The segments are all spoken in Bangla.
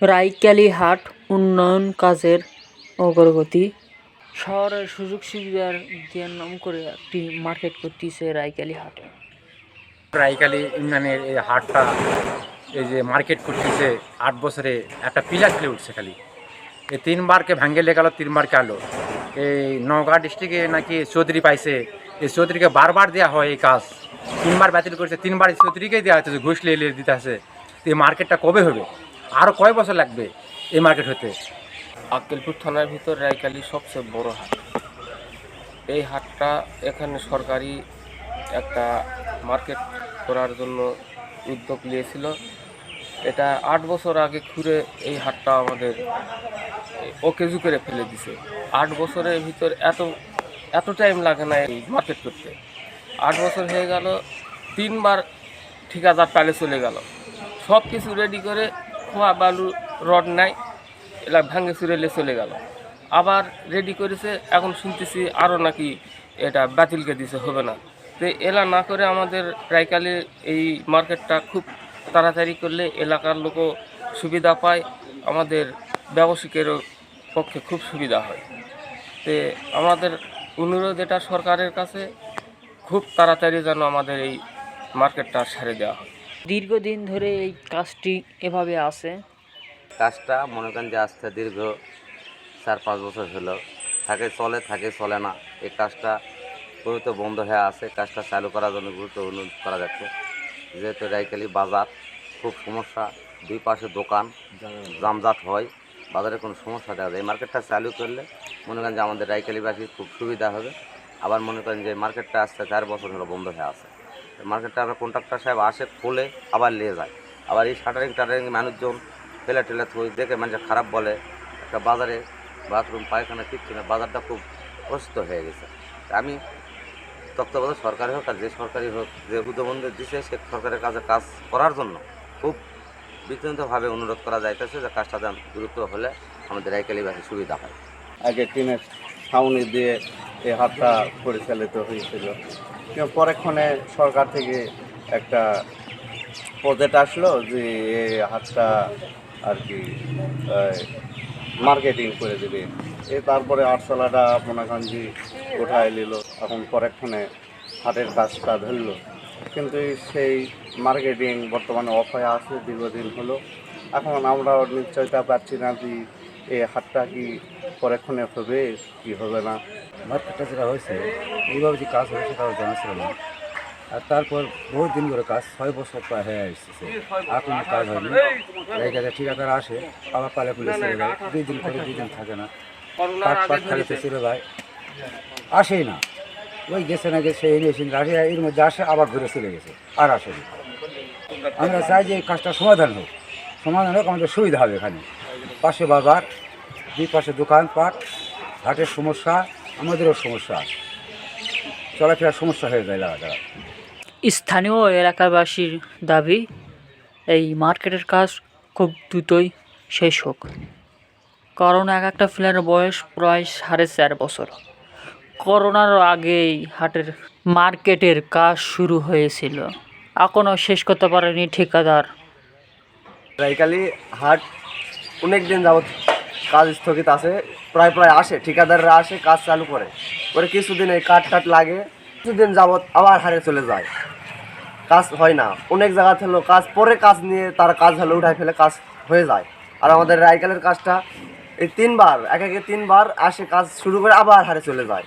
রাইকালি হাট উন্নয়ন কাজের অগ্রগতি। শহরের সুযোগ সুবিধার দেওয়ার নাম করে একটি মার্কেট করতেছে রাইকালি হাটে রাইকালি ইউনিয়নের এই হাটটা এই যে মার্কেট করতেছে আট বছরে একটা পিলার খেলে উঠছে খালি। এই তিনবারকে ভাঙ্গে লেগালো তিনবারকে আলো। এই নওগাঁ ডিস্ট্রিক্টে নাকি চৌধুরী পাইছে। এই চৌধুরীকে বারবার দেওয়া হয় এই কাজ। তিনবার বাতিল করেছে তিনবার এই চৌধুরীকেই দেওয়া হচ্ছে ঘুষ লিয়ে দিতে আছে। এই মার্কেটটা কবে হবে? আরও কয় বছর লাগবে এই মার্কেট হতে? আক্কেলপুর থানার ভিতর রায়কালি সবচেয়ে বড় হাট। এই হাটটা এখানে সরকারি একটা মার্কেট করার জন্য উদ্যোগ নিয়েছিল। এটা আট বছর আগে ঘুরে এই হাটটা আমাদের ওকেজু করে ফেলে দিছে। আট বছরের ভিতর এত এত টাইম লাগে না এই মার্কেট করতে। আট বছর হয়ে গেল, তিনবার ঠিকাদার টালে চলে গেল। সব কিছু রেডি করে খোয়া বালু, রড নাই, এলা ভাঙে চুরেলে চলে গেল। আবার রেডি করেছে, এখন শুনতেছি আরও নাকি এটা বাতিলকে দিছে, হবে না। তো এলা না করে আমাদের রাইকালে এই মার্কেটটা খুব তাড়াতাড়ি করলে এলাকার লোকও সুবিধা পায়, আমাদের ব্যবসায়িকেরও পক্ষে খুব সুবিধা হয়। তো আমাদের অনুরোধ এটা সরকারের কাছে, খুব তাড়াতাড়ি যেন আমাদের এই মার্কেটটা সারে দেওয়া হয়। দীর্ঘদিন ধরে এই কাজটি এভাবে আছে? কাজটা মনে করেন যে আজকে দীর্ঘ চার, পাঁচ বছর হলো। থাকে, চলে থাকে, চলে না। এই কাজটা গুরুত্ব বন্ধ হয়ে আছে। কাজটা চালু করার জন্য গুরুত্ব অনুরোধ করা যাচ্ছে। যেহেতু রাইকালি বাজার, খুব সমস্যা। দুই পাশে দোকান, জামজাট হয়। বাজারে কোনো সমস্যা দেখা যায়। এই মার্কেটটা চালু করলে মনে করেন যে আমাদের রাইকালিবাসীর খুব সুবিধা হবে। আবার মনে করেন যে মার্কেটটা আজকে চার বছর হলো বন্ধ হয়ে আছে। মার্কেটটা আমরা কন্ট্রাক্টর সাহেব আসে, খোলে আবার নিয়ে যায়। আবার এই শাটারিং টাটারিং মানুষজন ঠেলা ঠেলা থই, দেখে মানুষ খারাপ বলে। একটা বাজারে বাথরুম পায়খানা, কিচ্ছু না, বাজারটা খুব অসুস্থ হয়ে গেছে। আমি তত্ত্বাবধায়ক সরকারি হোক আর যে সরকারি হোক, যে উদ্যোবন্ধ দিছে, সে সরকারের কাজে কাজ করার জন্য খুব বিস্তারিতভাবে অনুরোধ করা যাইতেছে যে কাজটা যেন দ্রুত হলে আমাদের রাইকালিবাসী সুবিধা হয়। আগে টিনের ছাউনি দিয়ে এই হাতটা পরিচালিত হয়েছিল। পরেক্ষণে সরকার থেকে একটা প্রজেক্ট আসলো যে হাটটা আর কি মার্কেটিং করে দেবে। এ তারপরে আটশোলাটা মনে করেন যে উঠায় নিল, এখন পরেক্ষণে হাটের কাজটা ধরলো। কিন্তু সেই মার্কেটিং বর্তমানে অফ হয়ে আছে, দীর্ঘদিন হলো। এখন আমরা নিশ্চয়তা পাচ্ছি না যে এই হাটটা কি পরেক্ষণে হবে, কি হবে না? আমার মার্কেটটা যেটা হয়েছে, এইভাবে যে কাজ হবে সেটাও জানা ছিল না। আর তারপর বহুত দিন ধরে কাজ, ছয় বছর প্রায় হয়ে এসেছে আর কোনো কাজ হয়নি। এই জায়গায় ঠিকাদার আসে, আবার পালে পুলে চলে যায়। দুই দিন করে দুই দিন থাকে না। পাট পাট খালিতে চলে যায়। আসেই না। ওই গেছে না গেছে, এই মেশিন আসে এর মধ্যে আসে, আবার ঘুরে চলে গেছে। আর আসেনি। আমরা চাই যে এই কাজটা সমাধান হোক। সমাধান হোক, আমাদের সুবিধা হবে এখানে। পাশে বাজার দুই পাশে দোকানপাট ঘাটের সমস্যা আমাদেরও সমস্যা। চলাফেরার সমস্যা হয়ে যায় লাগা স্থানীয় এলাকাবাসীর দাবি এই মার্কেটের কাজ খুব দ্রুতই শেষ হোক। কারণ এক একটা ফ্ল্যাটের বয়স প্রায় সাড়ে চার বছর। করোনার আগেই হাটের মার্কেটের কাজ শুরু হয়েছিল। এখনও শেষ করতে পারেনি ঠিকাদার। রাইকালি হাট অনেক দিন যাবৎ কাজ স্থগিত আছে, প্রায় প্রায় আসে, ঠিকাদাররা আসে, কাজ চালু করে। করে কিছুদিন এই কাঠ টাট লাগে, কিছুদিন যাবৎ আবার হারে চলে যায়। কাজ হয় না। অনেক জায়গা হলো কাজ, পরে কাজ নিয়ে তার কাজ হলো উঠায় ফেলে কাজ হয়ে যায়। আর আমাদের রাইকালের কাজটা এই তিনবার, এক একে তিনবার আসে কাজ শুরু করে আবার হারে চলে যায়।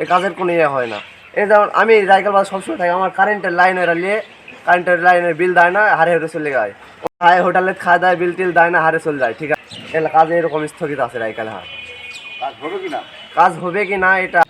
এই কাজের কোনো ইয়ে হয় না। এই যেমন আমি রাইকাল বাজার সবসময় থাকি, আমার কারেন্টের লাইন এরা নিয়ে কারেন্টের লাইনের বিল দেয় না হারে হারে চলে যায়। খায় হোটেলে খাওয়া দায় বিল টিল দেয় না হারে চলে যায় ঠিক আছে? এলা কাজ এরকম স্থগিত আছে রাইকাল হাট কাজ হবে কি না? কাজ হবে কি না এটা?